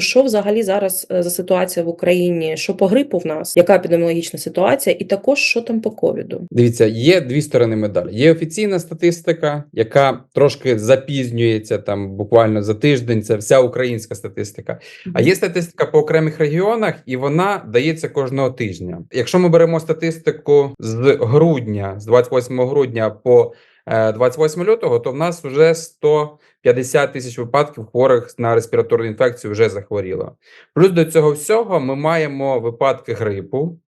що взагалі зараз е, за ситуація в Україні? Що по грипу в нас? Яка епідеміологічна ситуація? І також що там по ковіду? Дивіться, є дві сторони медалі. Є офіційна статистика, яка трошки запізнюється там буквально за тиждень. Це вся українська статистика. А є статистика по окремих регіонах, і вона дається кожного тижня. Якщо ми беремо статистику з грудня, з 28 грудня по 28 лютого, то в нас вже 150 тисяч випадків хворих на респіраторну інфекцію вже захворіло. Плюс до цього всього ми маємо випадки грипу,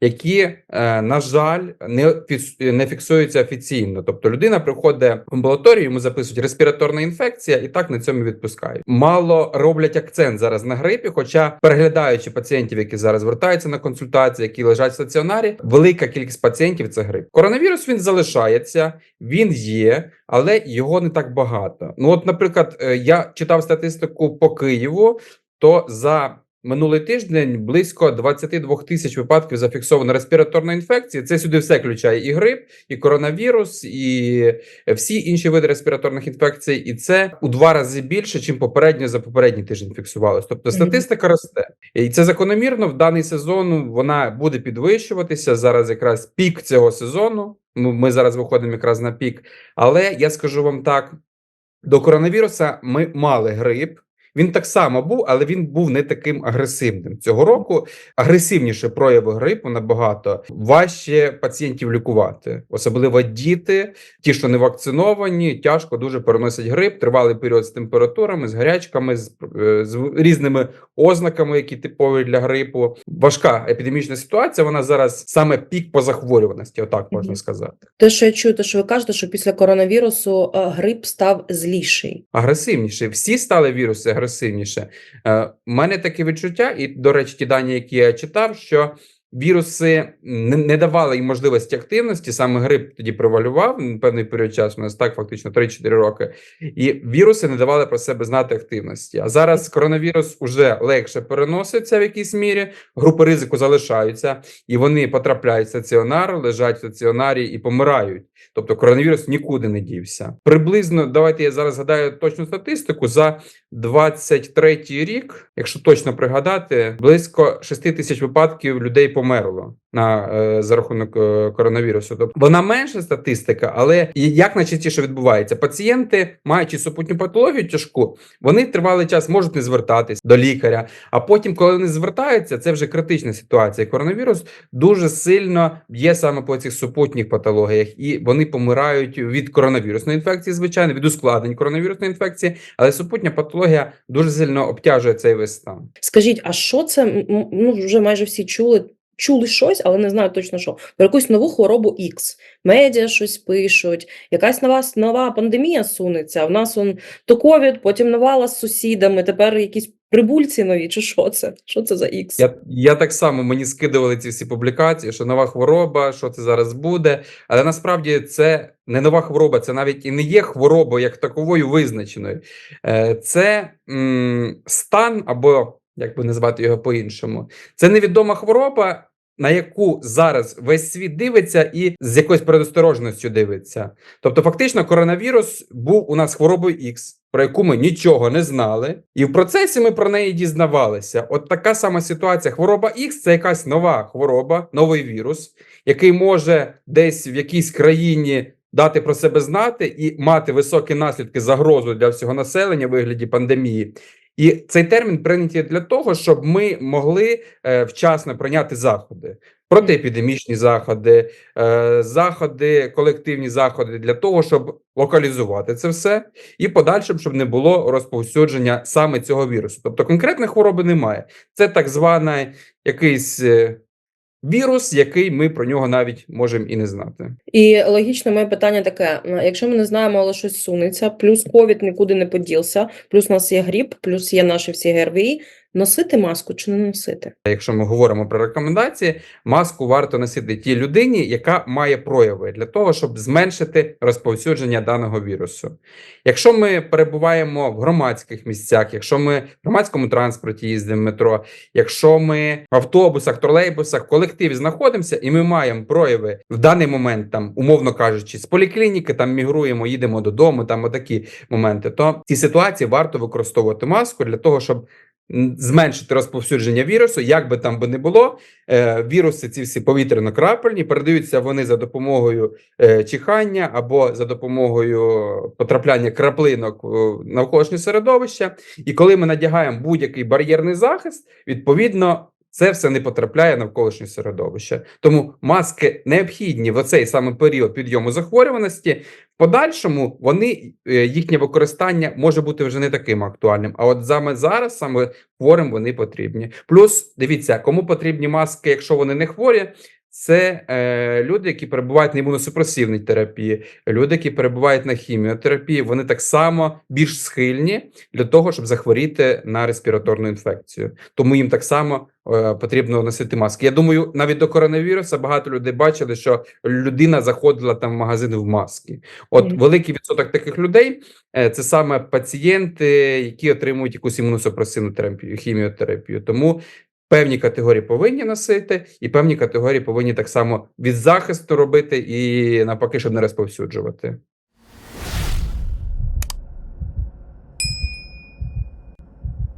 які, е, на жаль, не не фіксуються офіційно. Тобто людина приходить в амбулаторію, йому записують респіраторна інфекція, і так на цьому відпускають. Мало роблять акцент зараз на грипі, хоча переглядаючи пацієнтів, які зараз звертаються на консультації, які лежать в стаціонарі, велика кількість пацієнтів це грип. Коронавірус він залишається, він є, але його не так багато. Ну, от, наприклад, е, я читав статистику по Києву, то за Минулий тиждень близько 22 тисяч випадків зафіксовано респіраторної інфекції. Це сюди все включає і грип, і коронавірус, і всі інші види респіраторних інфекцій. І це у два рази більше, чим попередньо за попередній тиждень фіксувалось. Тобто статистика росте, і це закономірно. В даний сезон вона буде підвищуватися. Зараз якраз пік цього сезону. Ну, ми зараз виходимо якраз на пік. Але я скажу вам так: до коронавіруса ми мали грип. Він так само був, але він був не таким агресивним. Цього року агресивніше прояви грипу набагато важче пацієнтів лікувати, особливо діти, ті, що не вакциновані, тяжко дуже переносять грип, тривалий період з температурами, з гарячками, з, е, з різними ознаками, які типові для грипу. Важка епідемічна ситуація. Вона зараз саме пік по захворюваності, отак можна сказати. Те, що я чую, те, що ви кажете, що після коронавірусу е, грип став зліший. агресивніше. Всі стали віруси агресивніше. Е, У мене таке відчуття, і, до речі, ті дані, які я читав, що віруси не, давали їм можливості активності. Саме грип тоді превалював певний період часу. У нас так фактично 3-4 роки. І віруси не давали про себе знати активності. А зараз коронавірус уже легше переноситься в якійсь мірі. Групи ризику залишаються, і вони потрапляють в стаціонар, лежать в стаціонарі і помирають. Тобто коронавірус нікуди не дівся. Приблизно, давайте я зараз згадаю точну статистику. За 23 рік, якщо точно пригадати, близько 6 тисяч випадків людей померло на е, за рахунок е, коронавірусу. Тобто вона менша статистика, але як найчастіше відбувається, пацієнти, маючи супутню патологію тяжку, вони тривалий час можуть не звертатись до лікаря. А потім, коли вони звертаються, це вже критична ситуація. Коронавірус дуже сильно б'є саме по цих супутніх патологіях, і вони помирають від коронавірусної інфекції, звичайно, від ускладнень коронавірусної інфекції, але супутня патологія дуже сильно обтяжує цей весь стан. Скажіть, а що це? Ну, вже майже всі чули. Чули щось, але не знаю точно що. Про якусь нову хворобу X. Медіа щось пишуть, якась нова нова пандемія сунеться. В нас он то ковід, потім навала з сусідами, тепер якісь прибульці нові, чи що це? Що це за X? Я, я так само мені скидували ці всі публікації, що нова хвороба, що це зараз буде. Але насправді це не нова хвороба, це навіть і не є хворобою як таковою визначеною. Е, Це м, стан, або як би назвати його по-іншому, це невідома хвороба. На яку зараз весь світ дивиться і з якоюсь предосторожністю дивиться. Тобто, фактично, коронавірус був у нас хворобою X, про яку ми нічого не знали, і в процесі ми про неї дізнавалися. От така сама ситуація. Хвороба X – це якась нова хвороба, новий вірус, який може десь в якійсь країні дати про себе знати і мати високі наслідки загрозу для всього населення в вигляді пандемії. І цей термін прийнятий для того, щоб ми могли е, вчасно прийняти заходи. Протиепідемічні заходи, е, заходи, колективні заходи для того, щоб локалізувати це все, і подальшим, щоб не було розповсюдження саме цього вірусу. Тобто конкретної хвороби немає. Це так званий якийсь е, вірус, який ми про нього навіть можемо і не знати. І логічно моє питання таке: якщо ми не знаємо, але щось сунеться, плюс ковід нікуди не поділся, плюс у нас є гріп, плюс є наші всі ГРВІ, носити маску чи не носити? Якщо ми говоримо про рекомендації, маску варто носити тій людині, яка має прояви для того, щоб зменшити розповсюдження даного вірусу. Якщо ми перебуваємо в громадських місцях, якщо ми в громадському транспорті їздимо в метро, якщо ми в автобусах, тролейбусах, в колективі знаходимося, і ми маємо прояви в даний момент, там умовно кажучи, з поліклініки там мігруємо, їдемо додому, там отакі моменти, то в цій ситуації варто використовувати маску для того, щоб зменшити розповсюдження вірусу, як би там би не було. Е, віруси, ці всі повітряно-крапельні, передаються вони за допомогою е, чихання або за допомогою потрапляння краплинок навколишнє середовище. І коли ми надягаємо будь-який бар'єрний захист, відповідно. Це все не потрапляє навколишнє середовище. Тому маски необхідні в оцей саме період підйому захворюваності. В подальшому вони е, їхнє використання може бути вже не таким актуальним. А от саме зараз, саме хворим, вони потрібні. Плюс дивіться, кому потрібні маски, якщо вони не хворі. Це е, люди, які перебувають на імуносупресивній терапії, люди, які перебувають на хіміотерапії, вони так само більш схильні для того, щоб захворіти на респіраторну інфекцію. Тому їм так само е, потрібно носити маски. Я думаю, навіть до коронавіруса багато людей бачили, що людина заходила там в магазин в маски. От Мгм. великий відсоток таких людей е, це саме пацієнти, які отримують якусь імуносупресивну терапію, хіміотерапію. Тому певні категорії повинні носити, і певні категорії повинні так само від захисту робити, і навпаки, щоб не розповсюджувати.